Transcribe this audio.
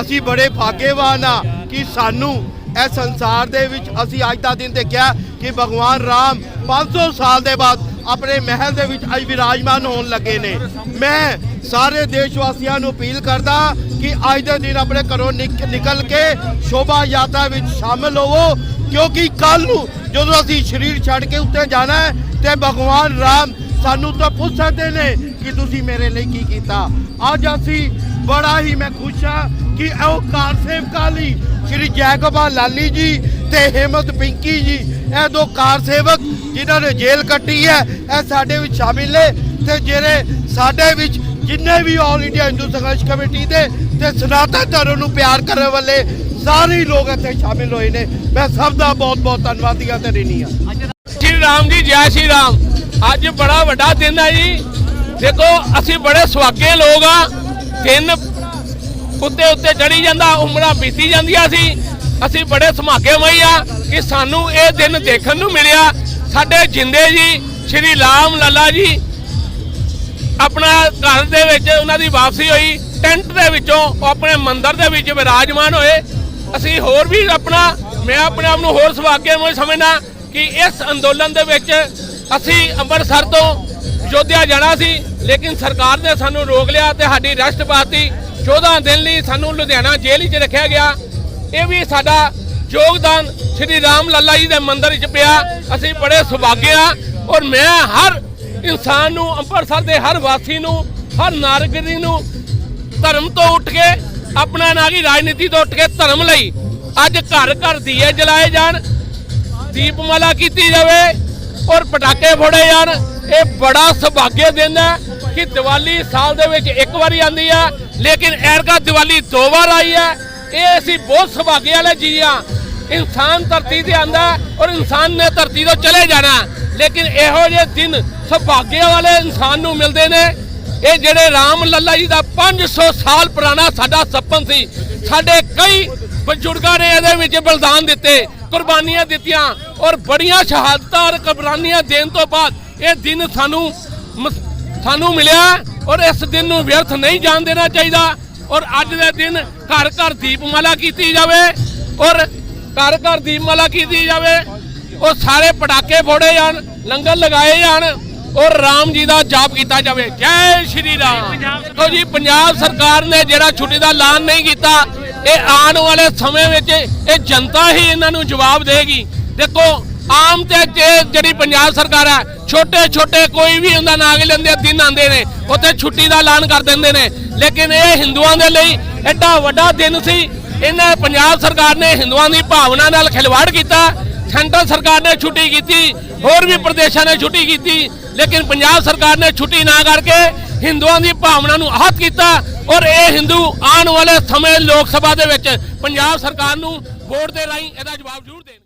ਅਸੀਂ ਬੜੇ ਭਾਗੇਵਾਨ ਆ ਕਿ ਸਾਨੂੰ ਇਹ ਸੰਸਾਰ ਦੇ ਵਿੱਚ ਅਸੀਂ ਅੱਜ ਦਾ ਦਿਨ ਦੇਖਿਆ ਕਿ ਭਗਵਾਨ ਰਾਮ 500 ਸਾਲ ਦੇ ਬਾਅਦ ਆਪਣੇ ਮਹਿਲ ਦੇ ਵਿੱਚ ਅੱਜ ਵਿਰਾਜਮਾਨ ਹੋਣ ਲੱਗੇ ਨੇ। ਮੈਂ ਸਾਰੇ ਦੇਸ਼ ਵਾਸੀਆਂ ਨੂੰ ਅਪੀਲ ਕਰਦਾ ਕਿ ਅੱਜ ਦੇ ਦਿਨ ਆਪਣੇ ਘਰੋਂ ਨਿਕ- ਨਿਕਲ ਕੇ ਸ਼ੋਭਾ ਯਾਤਰਾ ਵਿੱਚ ਸ਼ਾਮਲ ਹੋਵੋ, ਕਿਉਂਕਿ ਕੱਲ ਨੂੰ ਜਦੋਂ ਅਸੀਂ ਸਰੀਰ ਛੱਡ ਕੇ ਉੱਤੇ ਜਾਣਾ ਹੈ ਤੇ ਭਗਵਾਨ ਰਾਮ ਸਾਨੂੰ ਤਾਂ ਪੁੱਛ ਸਕਦੇ ਨੇ ਕਿ ਤੁਸੀਂ ਮੇਰੇ ਲਈ ਕੀ ਕੀਤਾ। ਅੱਜ ਅਸੀਂ ਬੜਾ ਹੀ ਮੈਂ ਖੁਸ਼ ਹਾਂ ਕਿ ਉਹ ਕਾਰ ਸੇਵਕਾਂ ਲਈ ਸ਼੍ਰੀ ਜੈਕੋਬਾ ਲਾਲੀ ਜੀ ਤੇ ਹਿੰਮਤ ਪਿੰਕੀ ਜੀ, ਇਹ ਦੋ ਕਾਰ ਸੇਵਕ ਜਿਨ੍ਹਾਂ ਨੇ ਜੇਲ੍ਹ ਕੱਟੀ ਹੈ, ਇਹ ਸਾਡੇ ਵਿੱਚ ਸ਼ਾਮਿਲ ਨੇ ਤੇ ਜਿਹੜੇ ਸਾਡੇ ਵਿੱਚ ਜਿੰਨੇ ਵੀ ਆਲ ਇੰਡੀਆ ਹਿੰਦੂ ਸੰਘਰਸ਼ ਕਮੇਟੀ ਦੇ ਤੇ ਸਨਾਤਨ ਧਰਮ ਨੂੰ ਪਿਆਰ ਕਰਨ ਵਾਲੇ ਸਾਰੇ ਹੀ ਲੋਕ ਇੱਥੇ ਸ਼ਾਮਿਲ ਹੋਏ ਨੇ। ਮੈਂ ਸਭ ਦਾ ਬਹੁਤ ਬਹੁਤ ਧੰਨਵਾਦੀ ਤੇ ਰਿਣੀ ਹਾਂ ਸ਼੍ਰੀ ਰਾਮ ਜੀ, ਜੈ ਸ਼੍ਰੀ ਰਾਮ। ਅੱਜ ਬੜਾ ਵੱਡਾ ਦਿਨ ਹੈ ਜੀ। ਦੇਖੋ, ਅਸੀਂ ਬੜੇ ਸੁਹਾਗੇ ਲੋਕ ਆ। ਦਿਨ ਉੱਤੇ ਉੱਤੇ ਚੜੀ ਜਾਂਦਾ, ਉਮਰਾਂ ਬੀਤੀ ਜਾਂਦੀਆਂ ਸੀ। ਅਸੀਂ ਬੜੇ ਸੁਹਾਗੇਮਈ ਆ ਕਿ ਸਾਨੂੰ ਇਹ ਦਿਨ ਦੇਖਣ ਨੂੰ ਮਿਲਿਆ। ਸਾਡੇ ਜਿੰਦੇ ਜੀ, ਸ਼੍ਰੀ ਰਾਮ ਲੱਲਾ ਜੀ, ਆਪਣਾ ਘਰ ਦੇ ਵਿੱਚ ਉਹਨਾਂ ਦੀ ਵਾਪਸੀ ਹੋਈ। ਟੈਂਟ ਦੇ ਵਿੱਚੋਂ ਆਪਣੇ ਮੰਦਿਰ ਦੇ ਵਿੱਚ ਵਿਰਾਜਮਾਨ ਹੋਏ। ਅਸੀਂ ਹੋਰ ਵੀ ਆਪਣਾ, ਮੈਂ ਆਪਣੇ ਆਪ ਨੂੰ ਹੋਰ ਸੁਭਾਗਿਆਮਈ ਸਮਝਣਾ ਕਿ ਇਸ ਅੰਦੋਲਨ ਦੇ ਵਿੱਚ ਅਸੀਂ ਅੰਮ੍ਰਿਤਸਰ ਤੋਂ ਯੋਧਿਆ ਜਾਣਾ ਸੀ, ਲੇਕਿਨ ਸਰਕਾਰ ਨੇ ਸਾਨੂੰ ਰੋਕ ਲਿਆ ਤੇ ਸਾਡੀ ਰੈਸਟ ਪਾਤੀ 14 ਦਿਨ ਲਈ ਸਾਨੂੰ ਲੁਧਿਆਣਾ ਜੇਲ੍ਹ ਵਿੱਚ ਰੱਖਿਆ ਗਿਆ। ਇਹ ਵੀ ਸਾਡਾ ਯੋਗਦਾਨ ਸ਼੍ਰੀ ਰਾਮ ਲੱਲਾ ਜੀ ਦੇ ਮੰਦਿਰ ਵਿੱਚ ਪਿਆ। ਅਸੀਂ ਬੜੇ ਸੁਭਾਗਿਆ ਔਰ ਮੈਂ ਹਰ ਇਨਸਾਨ ਨੂੰ, ਅੰਮ੍ਰਿਤਸਰ ਦੇ ਹਰ ਵਾਸੀ ਨੂੰ, ਹਰ ਨਾਗਰਿਕ ਨੂੰ ਧਰਮ ਤੋਂ ਉੱਠ ਕੇ ਆਪਣਾ ਨਾ ਕਿ ਰਾਜਨੀਤੀ ਤੋਂ ਉੱਠ ਕੇ ਧਰਮ ਲਈ ਅੱਜ ਘਰ ਘਰ ਦੀਏ ਜਲਾਏ ਜਾਣ, ਦੀਪਮਾਲਾ ਕੀਤੀ ਜਾਵੇ ਔਰ ਪਟਾਕੇ ਫੋੜੇ ਜਾਣ। ਇਹ ਬੜਾ ਸੁਭਾਗੇ ਦਿਨ ਹੈ ਕਿ ਦੀਵਾਲੀ ਸਾਲ ਦੇ ਵਿੱਚ ਇੱਕ ਵਾਰੀ ਆਉਂਦੀ ਹੈ ਲੇਕਿਨ ਐਰਕਾ ਦੀਵਾਲੀ ਦੋ ਵਾਰ ਆਈ ਹੈ। ਇਹ ਅਸੀਂ ਬਹੁਤ ਸੁਭਾਗੇ ਵਾਲੇ ਜੀ ਆ। ਇਨਸਾਨ ਧਰਤੀ ਤੇ ਆਂਦਾ ਔਰ ਇਨਸਾਨ ਨੇ ਧਰਤੀ ਤੋਂ ਚਲੇ ਜਾਣਾ। ਲੇਕਿਨ ਇਹੋ ਜਿਹੇ ਦਿਨ ਸੁਭਾਗੇ ਵਾਲੇ ਇਨਸਾਨ ਨੂੰ ਮਿਲਦੇ ਨੇ। ਇਹ ਜਿਹੜੇ ਰਾਮ ਲੱਲਾ ਜੀ ਦਾ 500 ਸਾਲ ਪੁਰਾਣਾ ਸਾਡਾ ਸਪਨ ਸੀ, ਸਾਡੇ ਕਈ ਬਜ਼ੁਰਗਾਂ ਨੇ ਇਹਦੇ ਵਿੱਚ ਬਲਿਦਾਨ ਦਿੱਤੇ, ਕੁਰਬਾਨੀਆਂ ਦਿੱਤੀਆਂ ਔਰ ਬੜੀਆਂ ਸ਼ਹਾਦਤਾਂ ਔਰ ਕੁਰਬਾਨੀਆਂ ਦੇਣ ਤੋਂ ਬਾਅਦ ਇਹ ਦਿਨ ਸਾਨੂੰ ਸਾਨੂੰ ਮਿਲਿਆ ਔਰ ਇਸ ਦਿਨ ਨੂੰ ਵਿਅਰਥ ਨਹੀਂ ਜਾਣ ਦੇਣਾ ਚਾਹੀਦਾ ਔਰ ਅੱਜ ਦੇ ਦਿਨ ਘਰ ਘਰ ਦੀਪਮਾਲਾ ਕੀਤੀ ਜਾਵੇ ਔਰ ਘਰ ਘਰ ਦੀਪਮਾਲਾ ਕੀਤੀ ਜਾਵੇ ਔਰ ਸਾਰੇ ਪਟਾਕੇ ਫੋੜੇ ਜਾਣ, ਲੰਗਰ ਲਗਾਏ ਜਾਣ ਔਰ ਰਾਮ ਜੀ ਦਾ ਜਾਪ ਕੀਤਾ ਜਾਵੇ। ਜੈ ਸ਼੍ਰੀ ਰਾਮ। ਦੇਖੋ ਜੀ, ਪੰਜਾਬ ਸਰਕਾਰ ਨੇ ਜਿਹੜਾ ਛੁੱਟੀ ਦਾ ਐਲਾਨ ਨਹੀਂ ਕੀਤਾ, ਇਹ ਆਉਣ ਵਾਲੇ ਸਮੇਂ ਵਿੱਚ ਇਹ ਜਨਤਾ ਹੀ ਇਹਨਾਂ ਨੂੰ ਜਵਾਬ ਦੇਗੀ। ਦੇਖੋ, ਆਮ ਤੇ ਜੇ- ਜਿਹੜੀ ਪੰਜਾਬ ਸਰਕਾਰ ਹੈ ਛੋਟੇ ਛੋਟੇ ਕੋਈ ਵੀ ਹੁੰਦਾ, ਨਾਗ ਲੈਂਦੇ ਦਿਨ ਆਉਂਦੇ ਨੇ, ਉੱਥੇ ਛੁੱਟੀ ਦਾ ਐਲਾਨ ਕਰ ਦਿੰਦੇ ਨੇ। ਲੇਕਿਨ ਇਹ ਹਿੰਦੂਆਂ ਦੇ ਲਈ ਐਡਾ ਵੱਡਾ ਦਿਨ ਸੀ। ਇਹਨਾਂ ਪੰਜਾਬ ਸਰਕਾਰ ਨੇ ਹਿੰਦੂਆਂ ਦੀ ਭਾਵਨਾ ਨਾਲ ਖਿਲਵਾੜ ਕੀਤਾ। ਸੈਂਟਰ ਸਰਕਾਰ ਨੇ ਛੁੱਟੀ ਕੀਤੀ, ਹੋਰ ਵੀ ਪ੍ਰਦੇਸ਼ਾਂ ਨੇ ਛੁੱਟੀ ਕੀਤੀ। ਲੇਕਿਨ ਪੰਜਾਬ ਸਰਕਾਰ ਨੇ ਛੁੱਟੀ ਨਾ ਕਰਕੇ ਹਿੰਦੂਆਂ ਦੀ ਭਾਵਨਾ ਨੂੰ ਆਹਤ ਕੀਤਾ ਔਰ ਇਹ ਹਿੰਦੂ ਆਉਣ ਵਾਲੇ ਸਮੇਂ ਲੋਕ ਸਭਾ ਦੇ ਵਿੱਚ ਪੰਜਾਬ ਸਰਕਾਰ ਨੂੰ ਵੋਟ ਦੇ ਰਾਹੀਂ ਇਹਦਾ ਜਵਾਬ ਜ਼ਰੂਰ ਦੇਣ।